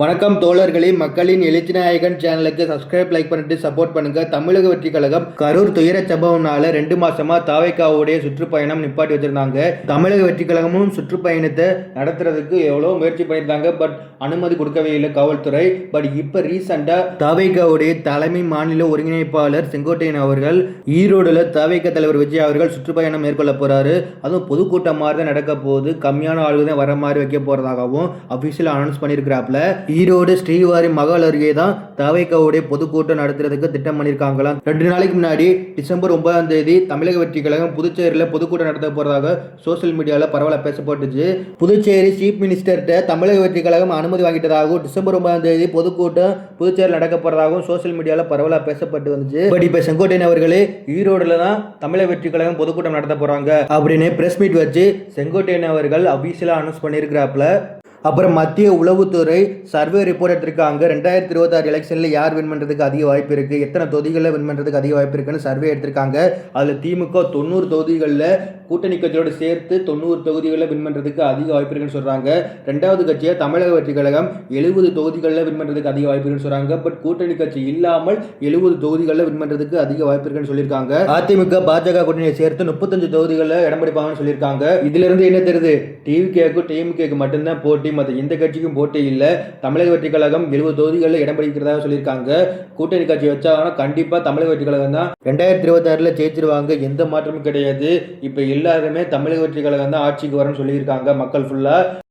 வணக்கம் தோழர்களே மக்களின் எழுச்சி நாயகன் சேனலுக்கு சப்ஸ்கிரைப் லைக் பண்ணிட்டு சப்போர்ட் பண்ணுங்க. தமிழக வெற்றி கழகம் கரூர் துயர சம்பவம்னால ரெண்டு மாசமா தாவைக்காவுடைய சுற்றுப்பயணம் நிப்பாட்டி வச்சிருந்தாங்க. தமிழக வெற்றி கழகமும் சுற்றுப்பயணத்தை நடத்துறதுக்கு எவ்வளோ முயற்சி பண்ணியிருந்தாங்க. பட் அனுமதி கொடுக்கவே இல்லை காவல்துறை. பட் இப்போ ரீசெண்டாக தாவைக்காவுடைய தலைமை மாநில ஒருங்கிணைப்பாளர் செங்கோட்டையன் அவர்கள் ஈரோடுல தாவைக்கா தலைவர் விஜய் அவர்கள் சுற்றுப்பயணம் மேற்கொள்ள போறாரு. அதுவும் பொதுக்கூட்டம் மாதிரி தான் நடக்க போகுது. கம்மியான ஆளுங்க தான் வர மாதிரி வைக்க போறதாகவும் அபிஷியல் அனௌன்ஸ் பண்ணியிருக்கிறாப்ல ஈரோடு ஸ்ரீவாரி மகால் அருகே தான் தவைக்காவுடைய பொதுக்கூட்டம் நடத்துறதுக்கு திட்டம் பண்ணியிருக்காங்களாம் ரெண்டு நாளைக்கு முன்னாடி டிசம்பர் ஒன்பதாம் தேதி தமிழக வெற்றி கழகம் புதுச்சேரியில் பொதுக்கூட்டம் நடத்த போறதாக சோஷியல் மீடியாவில் பரவலாக பேசப்பட்டுச்சு. புதுச்சேரி சீஃப் மினிஸ்டர்கிட்ட தமிழக வெற்றி கழகம் அனுமதி வாங்கிட்டதாகவும் டிசம்பர் ஒன்பதாம் தேதி பொதுக்கூட்டம் புதுச்சேரியில் நடக்க போறதாகவும் சோஷியல் மீடியாவில் பரவலாக பேசப்பட்டு வந்துச்சு. பட் இப்போ செங்கோட்டையன் அவர்களே ஈரோடுல தான் தமிழக வெற்றி கழகம் பொதுக்கூட்டம் நடத்த போறாங்க. அப்படின்னு பிரஸ் மீட் வச்சு செங்கோட்டையன் அவர்கள் அபிஷியலாக அனௌன்ஸ் பண்ணியிருக்கிறாப்ல அப்புறம் மத்திய உளவுத்துறை சர்வே ரிப்போர்ட் எடுத்திருக்காங்க. ரெண்டாயிரத்தி இருபத்தாறு எலெக்ஷனில் யார் வின் பண்ணுறதுக்கு அதிக வாய்ப்பு இருக்குது எத்தனை தொகுதிகளில் வின் பண்ணுறதுக்கு அதிக வாய்ப்பு இருக்குன்னு சர்வே எடுத்திருக்காங்க. அதில் திமுக தொண்ணூறு தொகுதிகளில் கூட்டணி கட்சியோடு சேர்த்து தொண்ணூறு தொகுதிகளில் வின் பண்ணுறதுக்கு அதிக வாய்ப்பு இருக்குன்னு சொல்கிறாங்க ரெண்டாவது கட்சியாக தமிழக வெற்றி கழகம் எழுபது தொகுதிகளில் வின் பண்ணுறதுக்கு அதிக வாய்ப்பு இருக்குன்னு சொல்கிறாங்க பட் கூட்டணி கட்சி இல்லாமல் எழுபது தொகுதிகளில் வின் பண்ணுறதுக்கு அதிக வாய்ப்பு இருக்குன்னு சொல்லியிருக்காங்க. அதிமுக பாஜக கூட்டணியை சேர்த்து முப்பத்தஞ்சு தொகுதிகளில் இடம் பிடிப்பாங்கன்னு சொல்லியிருக்காங்க. இதிலிருந்து என்ன தெரியுது? டிவிகேக்கும் டிஎம்கேக்கு மட்டும்தான் போட்டி. மற்ற எந்த கட்சிக்கும் போட்டி இல்லை. தமிழக வெற்றி கழகம் எழுபது தொகுதிகளில் இடம் பிடிக்கிறதாக சொல்லியிருக்காங்க. கூட்டணி கட்சி வச்சாங்கன்னா கண்டிப்பாக தமிழக வெற்றி கழகம் தான் ரெண்டாயிரத்தி இருபத்தாறில் ஜெயிச்சிருவாங்க. எந்த மாற்றமும் கிடையாது. இப்போ எல்லாருமே தமிழக வெற்றி கழகம் தான் ஆட்சிக்கு வரணும்னு சொல்லியிருக்காங்க மக்கள் ஃபுல்லாக